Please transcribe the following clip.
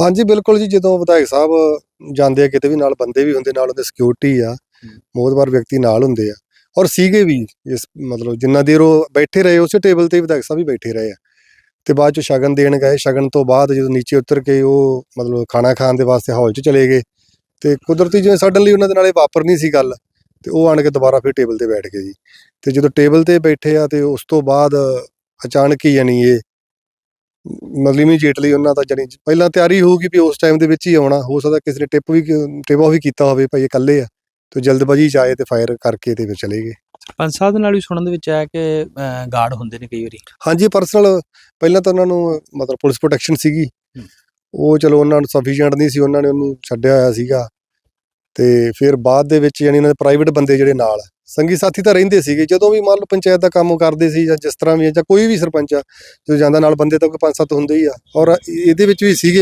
ਹਾਂਜੀ ਬਿਲਕੁਲ ਜੀ ਜਦੋਂ ਵਿਧਾਇਕ ਸਾਹਿਬ ਜਾਂਦੇ ਆ ਕਿਤੇ ਵੀ ਨਾਲ ਬੰਦੇ ਵੀ ਹੁੰਦੇ ਨਾਲ ਉਹਦੇ ਸਿਕਿਉਰਿਟੀ ਆ ਮੋਦਵਾਰ ਵਿਅਕਤੀ ਨਾਲ ਹੁੰਦੇ ਆ ਔਰ ਸੀਗੇ ਵੀ ਇਸ ਮਤਲਬ ਜਿੰਨਾ ਦੇਰ ਉਹ ਬੈਠੇ ਰਹੇ ਉਸੇ ਟੇਬਲ ਤੇ ਵਿਧਾਇਕ ਸਾਹਿਬ ਵੀ ਬੈਠੇ ਰਹੇ ਆ। ਤੇ ਬਾਅਦ ਚ ਸ਼ਗਨ ਦੇਣ ਗਏ ਸ਼ਗਨ ਤੋਂ ਬਾਅਦ ਜਦੋਂ ਨੀਚੇ ਉਤਰ ਕੇ ਉਹ ਮਤਲਬ ਖਾਣਾ ਖਾਣ ਦੇ ਵਾਸਤੇ ਹਾਲ 'ਚ ਚਲੇ ਗਏ ਤੇ ਕੁਦਰਤੀ ਜਿਵੇਂ ਸਡਨਲੀ ਉਹਨਾਂ ਦੇ ਨਾਲੇ ਵਾਪਰ ਨਹੀਂ ਸੀ ਗੱਲ ਤੇ ਉਹ ਆਣ ਕੇ ਦੁਬਾਰਾ ਫਿਰ ਟੇਬਲ ਤੇ ਬੈਠ ਗਏ ਜੀ। ਤੇ ਜਦੋਂ ਟੇਬਲ ਤੇ ਬੈਠੇ ਆ ਤੇ ਉਸ ਤੋਂ ਬਾਅਦ ਅਚਾਨਕ ਹੀ ਯਾਨੀ ਇਹ ਮਤਲਬ ਇਮੀਡੀਏਟਲੀ ਉਹਨਾਂ ਦਾ ਜਾਨੀ ਪਹਿਲਾਂ ਤਿਆਰੀ ਹੋਊਗੀ ਵੀ ਉਸ ਟਾਈਮ ਦੇ ਵਿੱਚ ਹੀ ਆਉਣਾ ਹੋ ਸਕਦਾ ਕਿਸੇ ਨੇ ਟਿਪ ਵੀ ਟਿਪ ਵੀ ਕੀਤਾ ਹੋਵੇ ਭਾਈ ਇਕੱਲੇ ਆ ਤੇ ਜਲਦਬਾਜ਼ੀ ਚ ਆਏ ਤੇ ਫਾਇਰ ਕਰਕੇ ਤੇ ਫਿਰ ਚਲੇ ਗਏ। ਸਰਪੰਚ ਸਾਹਿਬ ਦੇ ਨਾਲ ਵੀ ਸੁਣਨ ਦੇ ਵਿੱਚ ਆਇਆ ਕਿ ਗਾਰਡ ਹੁੰਦੇ ਨੇ ਕਈ ਵਾਰੀ? ਹਾਂਜੀ ਪਰਸਨਲ ਪਹਿਲਾਂ ਤਾਂ ਉਹਨਾਂ ਨੂੰ ਮਤਲਬ ਪੁਲਿਸ ਪ੍ਰੋਟੈਕਸ਼ਨ ਸੀਗੀ। ਉਹ ਚਲੋ ਉਹਨਾਂ ਨੂੰ ਸਫੀਸ਼ੀਐਂਟ ਨਹੀਂ ਸੀ ਉਹਨਾਂ ਨੇ ਉਹਨੂੰ ਛੱਡਿਆ ਹੋਇਆ ਸੀਗਾ। ਤੇ ਫਿਰ ਬਾਅਦ ਦੇ ਵਿੱਚ ਯਾਨੀ ਉਹਨਾਂ ਦੇ ਪ੍ਰਾਈਵੇਟ ਬੰਦੇ ਜਿਹੜੇ ਨਾਲ ਸੰਗੀ ਸਾਥੀ ਤਾਂ ਰਹਿੰਦੇ ਸੀਗੇ, ਜਦੋਂ ਵੀ ਮੰਨ ਲਓ ਪੰਚਾਇਤ ਦਾ ਕੰਮ ਕਰਦੇ ਸੀ ਜਾਂ ਜਿਸ ਤਰ੍ਹਾਂ ਵੀ ਹੈ ਜਾਂ ਕੋਈ ਵੀ ਸਰਪੰਚ ਆ, ਜਦੋਂ ਜਾਂਦਾ ਨਾਲ ਬੰਦੇ ਤਾਂ ਕੋਈ ਪੰਜ ਸੱਤ ਹੁੰਦੇ ਹੀ ਆ, ਔਰ ਇਹਦੇ ਵਿੱਚ ਵੀ ਸੀਗੇ